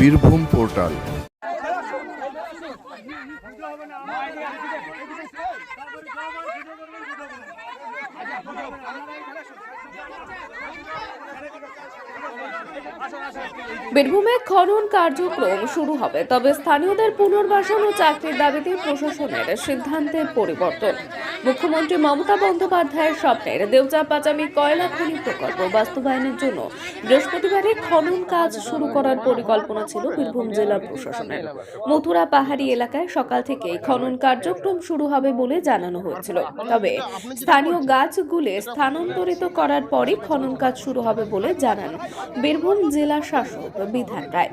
Birbhum portal. বীরভূমে খনন কার্যক্রম শুরু হবে, তবে স্থানীয়দের পুনর্বাসন ও চাকরির দাবিতে প্রশাসনের সিদ্ধান্তের পরিবর্তন। মুখ্যমন্ত্রী মমতা বন্দ্যোপাধ্যায়ের স্বপ্নের দেউচা পাচামি কয়লা খনি প্রকল্প বাস্তবায়নের জন্য বৃহস্পতিবারে খনন কাজ শুরু করার পরিকল্পনা ছিল বীরভূম জেলা প্রশাসনের। মথুরা পাহাড়ি এলাকায় সকাল থেকেই খনন কার্যক্রম শুরু হবে বলে জানানো হয়েছিল। তবে স্থানীয় গাছগুলি স্থানান্তরিত করার পরই খনন কাজ শুরু হবে বলে জানান বীরভূম জেলা শাসক বিধান রায়।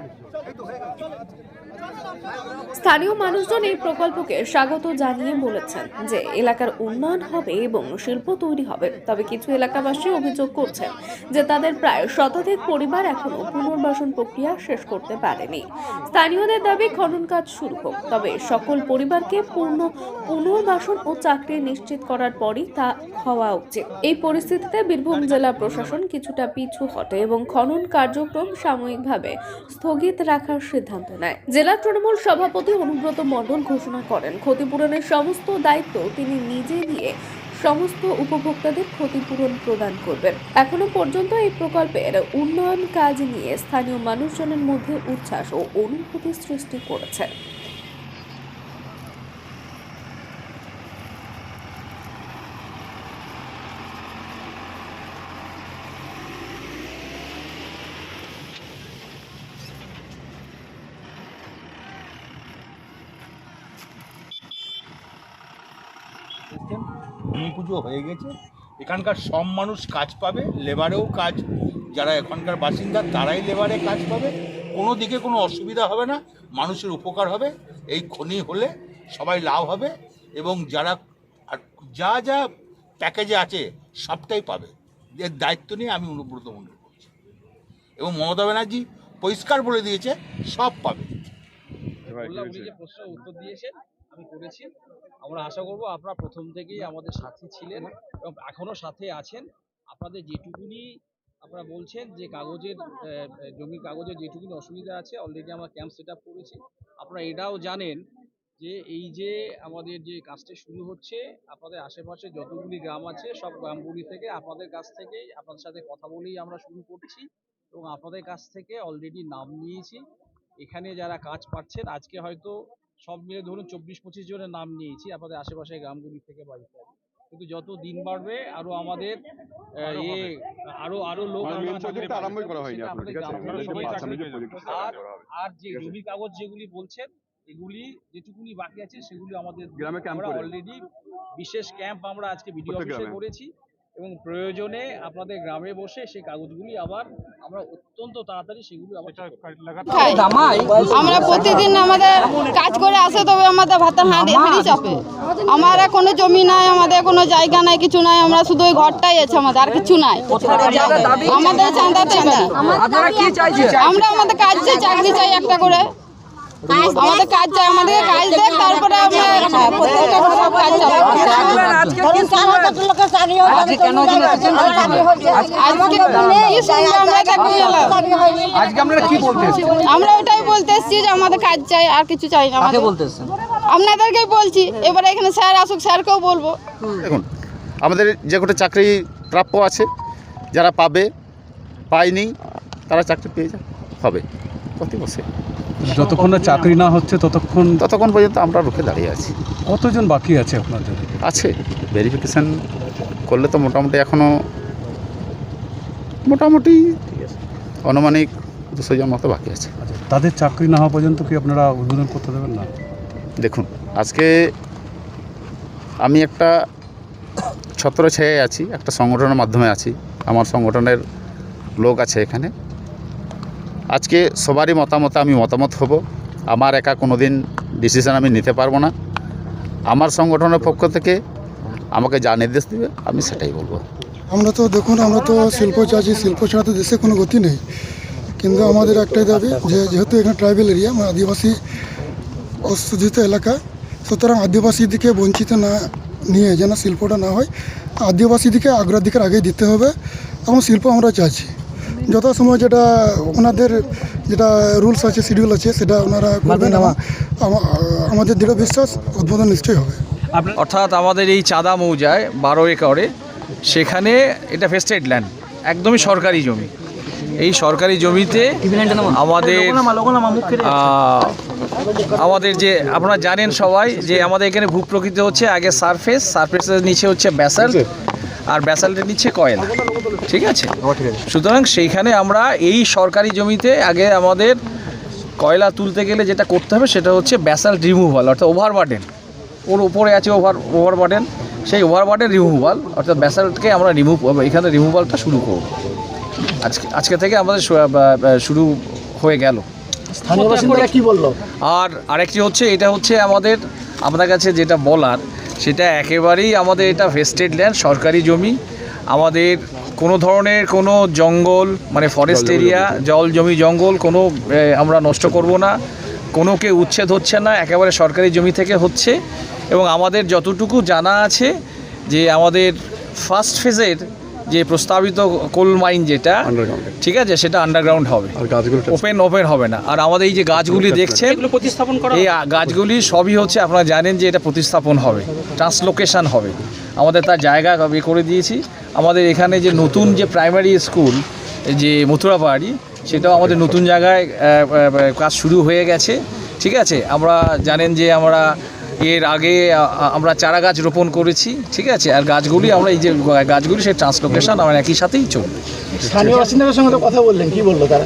স্থানীয় মানুষজন এই প্রকল্পকে স্বাগত জানিয়ে বলেছেন যে এলাকার উন্নয়ন হবে এবং শিল্প তৈরি হবে। তবে কিছু এলাকাবাসী অভিযোগ করছেন যে তাদের প্রায় শতাধিক পরিবার এখনও পুনর্বাসন প্রক্রিয়া শেষ করতে পারেনি। স্থানীয়দের দাবি, খনন কাজ শুরু হোক, তবে সকল পরিবারকে পূর্ণ পুনর্বাসন ও চাকরি নিশ্চিত করার পরই তা হওয়া উচিত। এই পরিস্থিতিতে বীরভূম জেলা প্রশাসন কিছুটা পিছু হটে এবং খনন কার্যক্রম সাময়িকভাবে স্থগিত রাখার সিদ্ধান্ত নেয়। জেলা তৃণমূল সভাপতি অনুব্রত মণ্ডল ঘোষণা করেন, ক্ষতিপূরণের সমস্ত দায়িত্ব তিনি নিজে নিয়ে সমস্ত উপভোক্তাদের ক্ষতিপূরণ প্রদান করবেন। এখনও পর্যন্ত এই প্রকল্পের উন্নয়ন কাজ নিয়ে স্থানীয় মানুষজনের মধ্যে উচ্ছ্বাস ও অনুভূতি সৃষ্টি করেছে ভূমি পুজো হয়ে গেছে। এখানকার সব মানুষ কাজ পাবে লেবারেও কাজ। যারা এখানকার বাসিন্দা তারাই লেবারে কাজ পাবে। কোনো দিকে কোনো অসুবিধা হবে না মানুষের উপকার হবে। এই খনি হলে সবাই লাভ হবে এবং যারা আর যা যা প্যাকেজে আছে সবটাই পাবে। এর দায়িত্ব নিয়ে আমি অনুব্রত মণ্ডল করছি এবং মমতা ব্যানার্জি পরিষ্কার বলে দিয়েছে সব পাবে। উত্তর দিয়েছেন। আমি করেছি। আমরা আশা করব আপনারা প্রথম থেকেই আমাদের সাথে ছিলেন এবং এখনও সাথে আছেন। আপনাদের যেটুকুনি আপনারা বলছেন যে কাগজের জমির কাগজের যেটুকুনি অসুবিধা আছে অলরেডি আমরা ক্যাম্প সেট আপ করেছি। আপনারা এটাও জানেন যে এই যে আমাদের যে কাজটা শুরু হচ্ছে, আপনাদের আশেপাশে যতগুলি গ্রাম আছে, সব গ্রামগুলি থেকে আপনাদের কাছ থেকেই আপনাদের সাথে কথা বলেই আমরা শুরু করছি এবং আপনাদের কাছ থেকে অলরেডি নাম নিয়েছি। এখানে যারা কাজ পাচ্ছেন, আজকে হয়তো সব মিলে ধরুন চব্বিশ পঁচিশ জনের নাম নিয়েছি আপনাদের আশেপাশে গ্রামগুলি থেকে বা ইত্যাদি। কিন্তু যত দিন বাড়বে আরও আমাদের ইয়ে আরও আরও লোক মানে আমাদের আমাদের টা আর আর যে ঠিক আছে। জমি কাগজ যেগুলি বলছেন এগুলি যেটুকুনি বাকি আছে সেগুলি আমাদের গ্রামে। অলরেডি বিশেষ ক্যাম্প আমরা আজকে ভিডিও অফিসে করেছি। এবং প্রয়োজনে আপনাদের গ্রামে বসে সেই কাগজগুলি আবার আমরা অত্যন্ত তাড়াতাড়ি সেগুলি আমরা প্রতিদিন আমাদের কাজ করে আসে তবে আমাদের ভাতের হাঁড়ি হাঁড়ি চাপে। আমার কোনো জমি নাই আমাদের কোনো জায়গা নাই কিছু নাই আমরা শুধু ওই ঘরটাই আছে আমাদের আর কিছু নাই। আমাদের চাঁদাতে আমরা আমাদের কাজ চাই চাকরি চাই একটা করে। আমাদের কাজ চাই আমাদের কাজ দেখ তারপরে আমরা প্রত্যেকটা করে সব কাজ চালাবো আজকে কি আজকে কেন দিন এসেছেন আজকে কি শুনব আমরা দেখব এলা। আজকে আপনারা কি বলতে আমরা ওটাই বলতে এসছি যে আমাদের কাজ চাই আর কিছু চাই না আমাদের। বলতে আপনাদেরকেই বলছি এবারে এখানে স্যার আসুক স্যারকেও বলব। দেখুন আমাদের যে কটা চাকরি প্রাপ্য আছে যারা পাবে পায়নি তারা চাকরি পেয়ে যাবে হবে। প্রতি বছর। যতক্ষণ না চাকরি না হচ্ছে ততক্ষণ ততক্ষণ পর্যন্ত আমরা রুখে দাঁড়িয়ে আছি। কতজন বাকি আছে আপনাদের? আছে। ভেরিফিকেশান করলে তো মোটামুটি এখনও মোটামুটি আনুমানিক দুশো জন মতো বাকি আছে। আচ্ছা, তাদের চাকরি না হওয়া পর্যন্ত কি আপনারা উদ্বোধন করতে দেবেন না? দেখুন আজকে আমি একটা ছত্র ছেয়ে আছি একটা সংগঠনের মাধ্যমে আছি। আমার সংগঠনের লোক আছে এখানে। আজকে সবারই মতামত আমি মতামত হব। আমার একা কোনো দিন ডিসিশন আমি নিতে পারব না। আমার সংগঠনের পক্ষ থেকে আমাকে যা নির্দেশ দেবে আমি সেটাই বলব। আমরা তো দেখুন আমরা তো শিল্প চাচ্ছি শিল্প ছাড়া তো দেশে কোনো গতি নেই। কিন্তু আমাদের একটাই দাবি যে যেহেতু এখানে ট্রাইবেল এরিয়া মানে আদিবাসী অশোষিত এলাকা সুতরাং আদিবাসীদিকে বঞ্চিত না নিয়ে যেন শিল্পটা না হয় আদিবাসীদিকে অগ্রাধিকার আগে দিতে হবে এবং শিল্প আমরা চাইছি যথাসময় যেটা ওনাদের যেটা রুলস আছে শিডিউল আছে সেটা ওনারা করবেন। আমাদের দৃঢ় বিশ্বাস উদ্বোধন নিশ্চয়ই হবে। অর্থাৎ আমাদের এই চাঁদা মৌজায় বারো একরে সেখানে এটা ভেস্টেড ল্যান্ড একদমই সরকারি জমি। এই সরকারি জমিতে আমাদের আমাদের যে আপনারা জানেন সবাই যে আমাদের এখানে ভূপ্রকৃতি হচ্ছে আগে সারফেস সারফেসের নিচে হচ্ছে ব্যাসাল্ট আর ব্যাসাল্টের নিচে কয়লা। ঠিক আছে? সুতরাং সেইখানে আমরা এই সরকারি জমিতে আগে আমাদের কয়লা তুলতে গেলে যেটা করতে হবে সেটা হচ্ছে ব্যাসাল্ট রিমুভাল অর্থাৎ ওভার বার্ডেন ওর উপরে আছে ওভার ওভার বার্ডেন সেই ওভার বার্ডেন রিমুভাল অর্থাৎ ব্যাসাল্টকে আমরা রিমুভ এখানে রিমুভালটা শুরু করব। আজকে আজকে থেকে আমাদের শুরু হয়ে গেল। স্থানীয় বাসিন্দারা কি বলল? আর আরেকটি হচ্ছে এটা হচ্ছে আমাদের আপনার কাছে যেটা বলার সেটা একেবারেই আমাদের এটা ভেস্টেড ল্যান্ড সরকারি জমি। আমাদের কোনো ধরনের কোনো জঙ্গল মানে ফরেস্ট এরিয়া জল জমি জঙ্গল কোনো আমরা নষ্ট করব না। কোনো কেউ উচ্ছেদ হচ্ছে না একেবারে সরকারি জমি থেকে হচ্ছে। এবং আমাদের যতটুকু জানা আছে যে আমাদের ফার্স্ট ফেজের যে প্রস্তাবিত কোল মাইন যেটা ঠিক আছে সেটা আন্ডারগ্রাউন্ড হবে। ওপেন ওপেন হবে না। আর আমাদের এই যে গাছগুলি দেখছেন প্রতিস্থাপন করা এই গাছগুলি সবই হচ্ছে আপনারা জানেন যে এটা প্রতিস্থাপন হবে ট্রান্সলোকেশন হবে। আমাদের তার জায়গা ইয়ে করে দিয়েছি। আমাদের এখানে যে নতুন যে প্রাইমারি স্কুল যে মথুরা পাহাড়ি সেটাও আমাদের নতুন জায়গায় কাজ শুরু হয়ে গেছে। ঠিক আছে আমরা জানেন যে আমরা এর আগে আমরা চারা গাছ রোপণ করেছি ঠিক আছে? আর গাছগুলি আমরা এই যে গাছগুলি সেই ট্রান্সলোকেশন আমার একই সাথেই চলবে। স্থানীয় বাসিন্দাদের সঙ্গে তো কথা বললেন কি বলল তারা?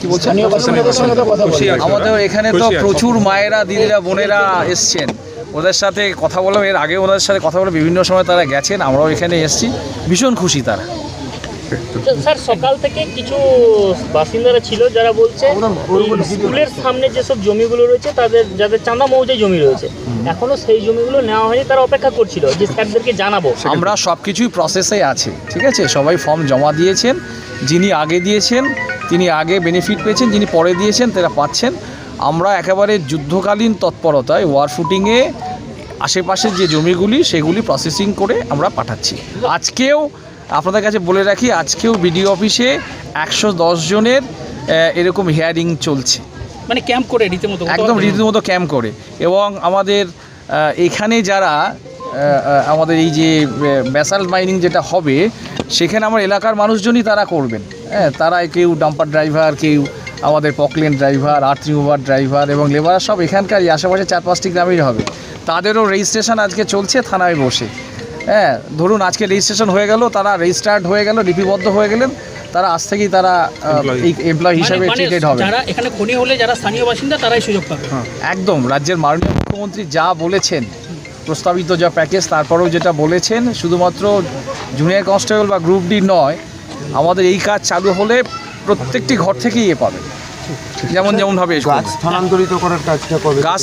কি বলছেন? স্থানীয় বাসিন্দাদের সঙ্গে কথা বললেন। আমাদের এখানে তো প্রচুর মায়েরা দিদিরা বোনেরা এসছেন। ওদের সাথে কথা বললাম এর আগে ওনাদের সাথে কথা বলে বিভিন্ন সময় তারা গেছেন আমরাও এখানে এসেছি। ভীষণ খুশি তারা। স্যার সকাল থেকে কিছু বাসিন্দারা ছিল যারা বলছে স্কুলের সামনে যেসব জমিগুলো রয়েছে তাদের যাদের চাঁদা মৌজায় জমি রয়েছে এখনও সেই জমিগুলো নেওয়া হয়নি তারা অপেক্ষা করছিল যে স্যারদেরকে জানাব। আমরা সব কিছুই প্রসেসে আছে ঠিক আছে? সবাই ফর্ম জমা দিয়েছেন যিনি আগে দিয়েছেন তিনি আগে বেনিফিট পেয়েছেন যিনি পরে দিয়েছেন তারা পাচ্ছেন। আমরা একেবারে যুদ্ধকালীন তৎপরতায় ওয়ার ফুটিংয়ে আশেপাশের যে জমিগুলি সেগুলি প্রসেসিং করে আমরা পাঠাচ্ছি। আজকেও আপনাদের কাছে বলে রাখি আজকেও বিডিও অফিসে একশো দশ জনের এরকম হিয়ারিং চলছে। মানে ক্যাম্প করে রীতিমতো একদম রীতিমতো ক্যাম্প করে। এবং আমাদের এখানে যারা আমাদের এই যে ব্যাসাল মাইনিং যেটা হবে সেখানে আমার এলাকার মানুষজনই তারা করবেন। হ্যাঁ তারা কেউ ডাম্পার ড্রাইভার কেউ আমাদের Poclain driver earth remover driver এবং লেবার সব এখানকার আশেপাশে চার পাঁচটি গ্রামেরই হবে। তাদেরও রেজিস্ট্রেশন আজকে চলছে থানায় বসে। হ্যাঁ ধরুন আজকে রেজিস্ট্রেশন হয়ে গেল তারা রেজিস্টার্ড হয়ে গেল লিপিবদ্ধ হয়ে গেলেন তারা আজ থেকেই তারা এই এমপ্লয় হিসাবে ট্রিটেড হবে। যারা এখানে খনি হলে যারা স্থানীয় বাসিন্দা তারাই সুযোগ পাবে। একদম। রাজ্যের মাননীয় মুখ্যমন্ত্রী যা বলেছেন প্রস্তাবিত যা প্যাকেজ তারপরেও যেটা বলেছেন শুধুমাত্র জুনিয়র কনস্টেবল বা গ্রুপ ডি নয় আমাদের এই কাজ চালু হলে প্রত্যেকটি ঘর থেকেই এ পাবে যেমন যেমনভাবে গাছ স্থানান্তরিত করার কাজটা গাছ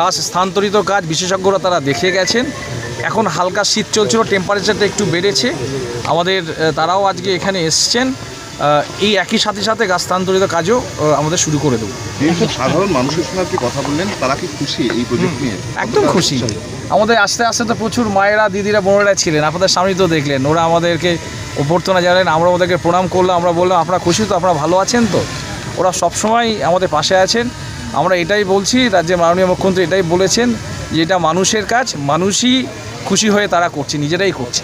গাছ স্থানান্তরিত কাজ বিশেষজ্ঞরা তারা দেখে গেছেন। এখন হালকা শীত চলছিল টেম্পারেচারটা একটু বেড়েছে। আমাদের তারাও আজকে এখানে এসছেন। এই একই সাথে সাথে গাছ স্থানান্তরিত কাজও আমাদের শুরু করে দেবো। সাধারণ মানুষের সঙ্গে আপনি কথা বললেন তারা কি খুশি এই প্রজেক্ট নিয়ে? একদম খুশি। আমাদের আস্তে আস্তে তো প্রচুর মায়েরা দিদিরা বোনেরা ছিলেন আপনাদের সামনেই তো দেখলেন ওরা আমাদেরকে অভ্যর্থনা জানালেন আমরা ওদেরকে প্রণাম করলাম আমরা বললাম আপনারা খুশি তো আপনারা ভালো আছেন তো? ওরা সবসময় আমাদের পাশে আছেন। আমরা এটাই বলছি রাজ্যের মাননীয় মুখ্যমন্ত্রী এটাই বলেছেন যে এটা মানুষের কাজ মানুষই খুশি হয়ে তারা করছে নিজেরাই করছে।